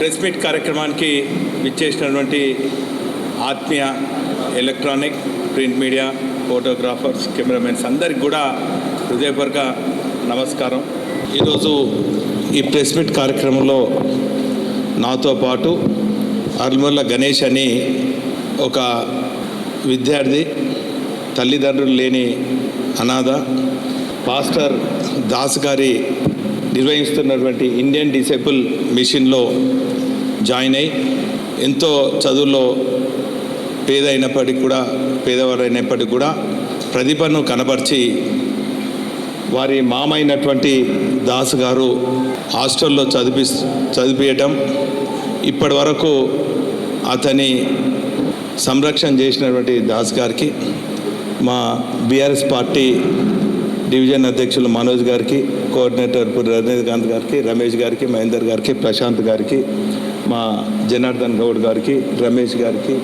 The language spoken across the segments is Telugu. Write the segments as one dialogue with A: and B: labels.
A: ప్రెస్ మీట్ కార్యక్రమానికి విచ్చేసినటువంటి ఆత్మీయ electronic print media photographers cameramens అందరికి కూడా హృదయపూర్వక నమస్కారం. ఈరోజు ఈ ప్రెస్ మీట్ కార్యక్రమంలో నాతో పాటు అల్మల్ల గణేష్ అని ఒక విద్యార్థి తల్లిదండ్రులు లేని అనాథ పాస్టర్ దాస్ గారి నిర్వహిస్తున్నటువంటి ఇండియన్ డిసేబుల్ మిషన్లో జాయిన్ అయ్యి ఎంతో చదువుల్లో పేదైనప్పటికి కూడా పేదవారైనప్పటికీ కూడా ప్రతిభను కనపరిచి వారి మామైనటువంటి దాస్ గారు హాస్టల్లో చదివి చదివియటం ఇప్పటి వరకు అతని సంరక్షణ చేసినటువంటి దాస్ గారికి మా బీఆర్ఎస్ పార్టీ డివిజన్ అధ్యక్షులు మనోజ్ గారికి కోఆర్డినేటర్ రజనీకాంత్ గారికి రమేష్ గారికి మహేందర్ గారికి ప్రశాంత్ గారికి మా జనార్దన్ గౌడ్ గారికి రమేష్ గారికి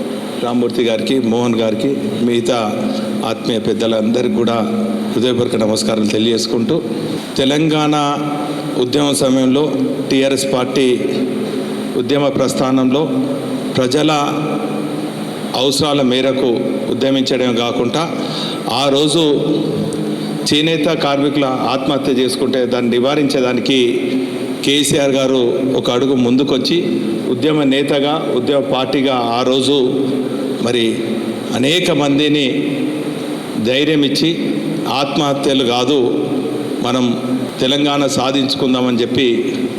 A: రామ్మూర్తి గారికి మోహన్ గారికి మిగతా ఆత్మీయ పెద్దలందరికీ కూడా హృదయపూర్వక నమస్కారాలు తెలియజేసుకుంటూ తెలంగాణ ఉద్యమ సమయంలో టీఆర్ఎస్ పార్టీ ఉద్యమ ప్రస్థానంలో ప్రజల అవసరాల మేరకు ఉద్యమించడం కాకుండా ఆ రోజు చేనేత కార్మికుల ఆత్మహత్య చేసుకుంటే దాన్ని నివారించేదానికి కేసీఆర్ గారు ఒక అడుగు ముందుకొచ్చి ఉద్యమ నేతగా ఉద్యమ పార్టీగా ఆ రోజు మరి అనేక మందిని ధైర్యం ఇచ్చి ఆత్మహత్యలు కాదు మనం తెలంగాణ సాధించుకుందామని చెప్పి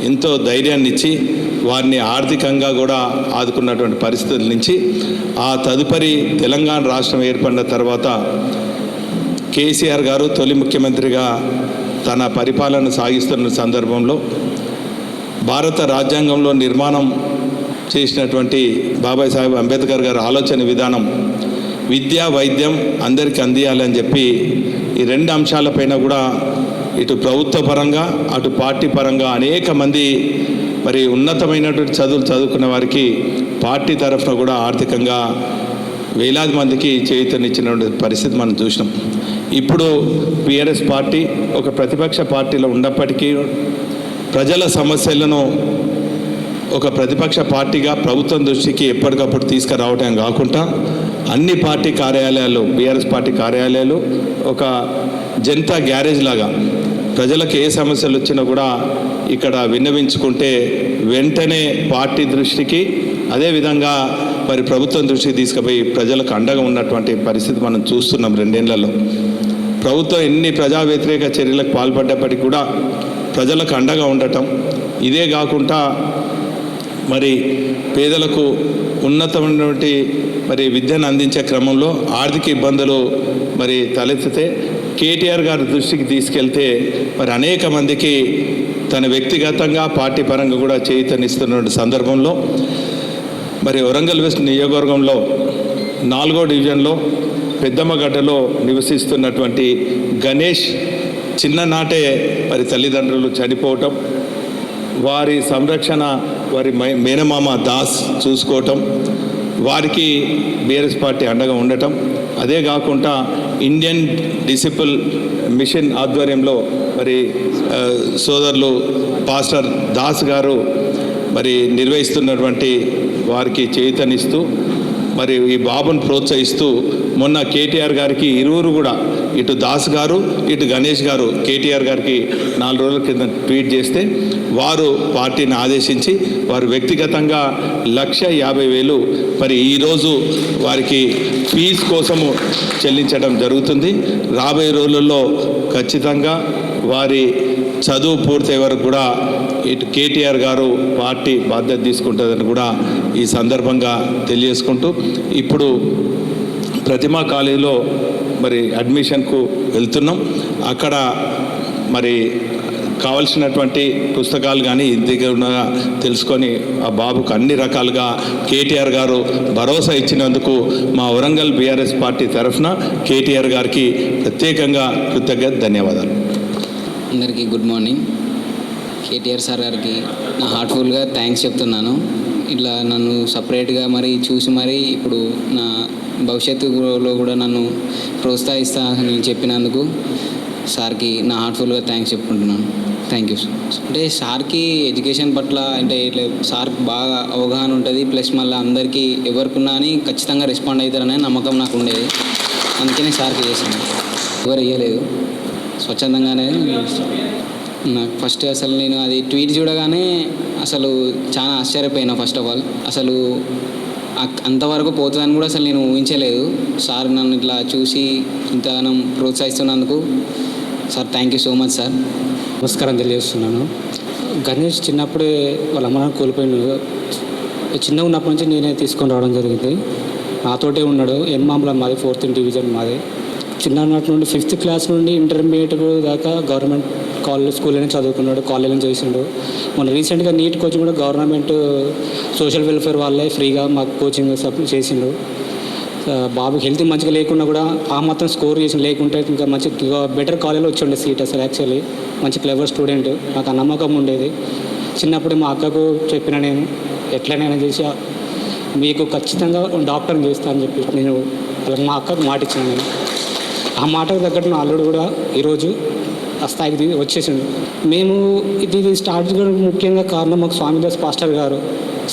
A: ఎంతో ధైర్యాన్ని ఇచ్చి వారిని ఆర్థికంగా కూడా ఆదుకున్నటువంటి పరిస్థితుల నుంచి ఆ తదుపరి తెలంగాణ రాష్ట్రం ఏర్పడిన తర్వాత కేసీఆర్ గారు తొలి ముఖ్యమంత్రిగా తన పరిపాలన సాగిస్తున్న సందర్భంలో భారత రాజ్యాంగంలో నిర్మాణం చేసినటువంటి బాబాయ్ సాహెబ్ అంబేద్కర్ గారి ఆలోచన విధానం విద్య వైద్యం అందరికీ అందియాలని చెప్పి ఈ రెండు అంశాలపైన కూడా ఇటు ప్రభుత్వ పరంగా అటు పార్టీ పరంగా అనేక మంది మరి ఉన్నతమైనటువంటి చదువులు చదువుకున్న వారికి పార్టీ తరఫున కూడా ఆర్థికంగా వేలాది మందికి చేయుతనిచ్చినటువంటి పరిస్థితి మనం చూసినాం. ఇప్పుడు పిఆర్ఎస్ పార్టీ ఒక ప్రతిపక్ష పార్టీలో ఉన్నప్పటికీ ప్రజల సమస్యలను ఒక ప్రతిపక్ష పార్టీగా ప్రభుత్వం దృష్టికి ఎప్పటికప్పుడు తీసుకురావటం కాకుండా అన్ని పార్టీ కార్యాలయాలు బీఆర్ఎస్ పార్టీ కార్యాలయాలు ఒక జనతా గ్యారేజ్ లాగా ప్రజలకు ఏ సమస్యలు వచ్చినా కూడా ఇక్కడ విన్నవించుకుంటే వెంటనే పార్టీ దృష్టికి అదేవిధంగా మరి ప్రభుత్వం దృష్టికి తీసుకుపోయి ప్రజలకు అండగా ఉన్నటువంటి పరిస్థితి మనం చూస్తున్నాం రెండేళ్ళలో. ప్రభుత్వం ఎన్ని ప్రజా వ్యతిరేక చర్యలకు పాల్పడ్డప్పటికీ కూడా ప్రజలకు అండగా ఉండటం. ఇదే కాకుండా మరి పేదలకు ఉన్నతమైనటువంటి మరి విద్యను అందించే క్రమంలో ఆర్థిక ఇబ్బందులు మరి తలెత్తితే కేటీఆర్ గారి దృష్టికి తీసుకెళ్తే మరి అనేక మందికి తన వ్యక్తిగతంగా పార్టీ పరంగా కూడా చేయితనిస్తున్నటువంటి సందర్భంలో మరి వరంగల్ వెస్ట్ నియోజకవర్గంలో నాలుగో డివిజన్లో పెద్దమ్మగడ్డలో నివసిస్తున్నటువంటి గణేష్ చిన్ననాటే మరి తల్లిదండ్రులు చనిపోవటం వారి సంరక్షణ వారి మేనమామ దాస్ చూసుకోవటం వారికి బీఆర్ఎస్ పార్టీ అండగా ఉండటం. అదే కాకుండా ఇండియన్ డిసిపుల్ మిషన్ ఆధ్వర్యంలో మరి సోదరులు పాస్టర్ దాస్ గారు మరి నిర్వహిస్తున్నటువంటి వారికి చేతనిస్తూ మరి ఈ బాబును ప్రోత్సహిస్తూ మొన్న కేటీఆర్ గారికి ఇరువురు కూడా ఇటు దాస్ గారు ఇటు గణేష్ గారు కేటీఆర్ గారికి నాలుగు రోజుల కింద ట్వీట్ చేస్తే వారు పార్టీని ఆదేశించి వారు వ్యక్తిగతంగా లక్ష యాభై వేలు మరి ఈరోజు వారికి ఫీజు కోసము చెల్లించడం జరుగుతుంది. రాబోయే రోజుల్లో ఖచ్చితంగా వారి చదువు పూర్తయ్యే వరకు కూడా ఇటు కేటీఆర్ గారు పార్టీ బాధ్యత తీసుకుంటుందని కూడా ఈ సందర్భంగా తెలియజేసుకుంటూ ఇప్పుడు ప్రతిమా కాలేజీలో మరి అడ్మిషన్కు వెళ్తున్నాం. అక్కడ మరి కావలసినటువంటి పుస్తకాలు కానీ దగ్గర ఉన్న తెలుసుకొని ఆ బాబుకు అన్ని రకాలుగా కేటీఆర్ గారు భరోసా ఇచ్చినందుకు మా వరంగల్ బీఆర్ఎస్ పార్టీ తరఫున కేటీఆర్ గారికి ప్రత్యేకంగా కృతజ్ఞత ధన్యవాదాలు.
B: అందరికీ గుడ్ మార్నింగ్. కేటీఆర్ సార్ గారికి నా హార్ట్ఫుల్గా థ్యాంక్స్ చెప్తున్నాను. ఇట్లా నన్ను సపరేట్గా మరి చూసి మరీ ఇప్పుడు నా భవిష్యత్తులో కూడా నన్ను ప్రోత్సహిస్తా అని చెప్పినందుకు సార్కి నా హార్ట్ఫుల్గా థ్యాంక్స్ చెప్పుకుంటున్నాను. థ్యాంక్ యూ అంటే సార్కి ఎడ్యుకేషన్ పట్ల అంటే ఇట్లా సార్ బాగా అవగాహన ఉంటుంది ప్లస్ మళ్ళీ అందరికీ ఎవరికున్నా అని ఖచ్చితంగా రెస్పాండ్ అవుతారనే నమ్మకం నాకు ఉండేది. అందుకనే సార్కి చేశాను. ఎవరు ఇవ్వలేదు స్వచ్ఛందంగానే నాకు ఫస్ట్ అసలు నేను అది ట్వీట్ చూడగానే అసలు చాలా ఆశ్చర్యపోయినా ఫస్ట్ ఆఫ్ ఆల్ అసలు అంతవరకు పోతుందని కూడా అసలు నేను ఊహించలేదు. సార్ నన్ను ఇట్లా చూసి ఇంతగానం ప్రోత్సహిస్తున్నందుకు sir thank you so much sir
C: నమస్కారం తెలియజేస్తున్నాను. గణేష్ చిన్నప్పుడే వాళ్ళ అమ్మ నాన్న కోల్పోయినాడు చిన్నగా ఉన్నప్పటి నుంచి నేనే తీసుకొని రావడం జరిగింది. నాతోటే ఉన్నాడు. ఎన్మాంబల మాది ఫోర్త్ డివిజన్ మాది. చిన్ననాటి నుండి ఫిఫ్త్ క్లాస్ నుండి ఇంటర్మీడియట్ దాకా గవర్నమెంట్ కాలేజ్ స్కూల్లోనే చదువుకున్నాడు కాలేజీలో చేసిండు. మొన్న రీసెంట్గా నీట్ కోచింగ్ కూడా గవర్నమెంట్ సోషల్ వెల్ఫేర్ వాళ్ళే ఫ్రీగా మాకు కోచింగ్ సప్లై చేసిండు. బాబు బాబుకి హెల్త్ మంచిగా లేకున్నా కూడా ఆ మాత్రం స్కోర్ చేసి లేకుంటే ఇంకా మంచి బెటర్ కాలేజ్లో వచ్చి ఉండే సీట్ అసలు యాక్చువల్లీ మంచి క్లెవర్ స్టూడెంట్. నాకు ఆ నమ్మకం ఉండేది. చిన్నప్పుడు మా అక్కకు చెప్పిన నేను ఎట్లనైనా చేసి మీకు ఖచ్చితంగా డాక్టర్ని చేస్తా అని చెప్పి నేను అలా మా అక్కకు మాట ఇచ్చాను నేను. ఆ మాటకు తగ్గట్టు నా అల్లుడు కూడా ఈరోజు స్థాయికి వచ్చేసిండు. మేము ఇది ఇది స్టార్ట్ చేయడానికి ముఖ్యంగా కారణం మాకు స్వామిదాస్ పాస్టర్ గారు.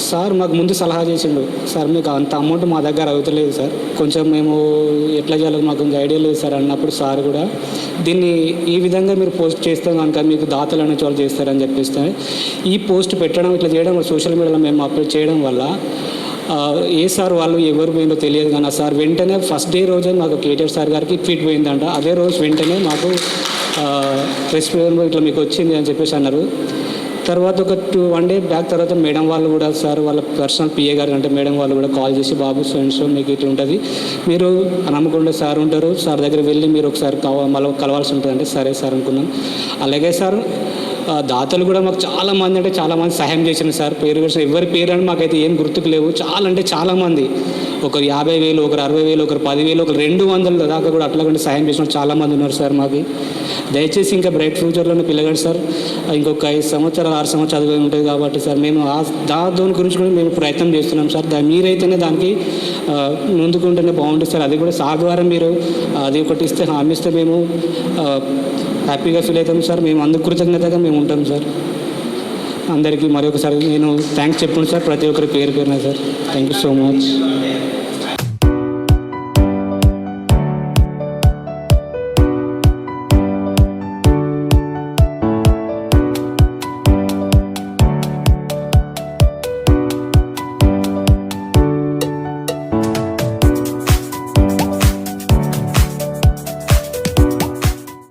C: సార్ మాకు ముందు సలహా చేసిండు. సార్ మీకు అంత అమౌంట్ మా దగ్గర అవుతలేదు సార్. కొంచెం మేము ఎట్లా చేయాలో మాకు ఇంకా ఐడియా లేదు సార్ అన్నప్పుడు సార్ కూడా దీన్ని ఈ విధంగా మీరు పోస్ట్ చేస్తే కనుక మీకు దాతలు అనే చోటు చేస్తారని చెప్పిస్తే ఈ పోస్ట్ పెట్టడం ఇట్లా చేయడం సోషల్ మీడియాలో మేము అప్లోడ్ చేయడం వల్ల ఏ సార్ వాళ్ళు ఎవరు పోయిందో తెలియదు కానీ సార్ వెంటనే ఫస్ట్ డే రోజే మాకు కేటీఆర్ సార్ గారికి ట్వీట్ పోయిందంట. అదే రోజు వెంటనే మాకు ప్రెస్ ఇట్లా మీకు వచ్చింది అని చెప్పేసి అన్నారు. తర్వాత ఒక టూ వన్ డే బ్యాక్ తర్వాత మేడం వాళ్ళు కూడా సార్ వాళ్ళ పర్సనల్ పిఏ గారు అంటే మేడం వాళ్ళు కూడా కాల్ చేసి బాబు ఫ్రెండ్స్ మీకు ఇట్లా ఉంటుంది. మీరు నమ్మకుండా సార్ ఉంటారు. సార్ దగ్గర వెళ్ళి మీరు ఒకసారి మళ్ళీ కలవాల్సి ఉంటుంది అంటే సరే సార్ అనుకున్నాం. అలాగే సార్ దాతలు కూడా మాకు చాలా మంది అంటే చాలా మంది సహాయం చేసిన సార్. పేరు ఎవరి పేరు అని మాకైతే ఏం గుర్తుకు లేవు. చాలా అంటే చాలామంది ఒకరు యాభై వేలు ఒకరు అరవై వేలు ఒకరు పదివేలు ఒకరు రెండు వందల దాకా కూడా అట్లాగంటే సాయం చేసిన వాళ్ళు చాలా మంది ఉన్నారు సార్ మాకు. దయచేసి ఇంకా బ్రైట్ ఫ్యూచర్లోనే పిల్లగాడు సార్. ఇంకొక ఐదు సంవత్సరాలు ఆరు సంవత్సరాలు చదివి ఉంటుంది కాబట్టి సార్ మేము ఆ దా దాని గురించి కూడా మేము ప్రయత్నం చేస్తున్నాం సార్. దా మీరైతేనే దానికి ముందుకుంటేనే బాగుంటుంది సార్. అది కూడా సాగువారం మీరు అది ఒకటి ఇస్తే హామీ ఇస్తే మేము హ్యాపీగా ఫీల్ అవుతాం సార్. మేము అందుకు కృతజ్ఞతగా మేము ఉంటాం సార్. అందరికీ మరొకసారి నేను థ్యాంక్స్ చెప్పండి సార్. ప్రతి ఒక్కరి పేరు పేరున sir. Thank you so much.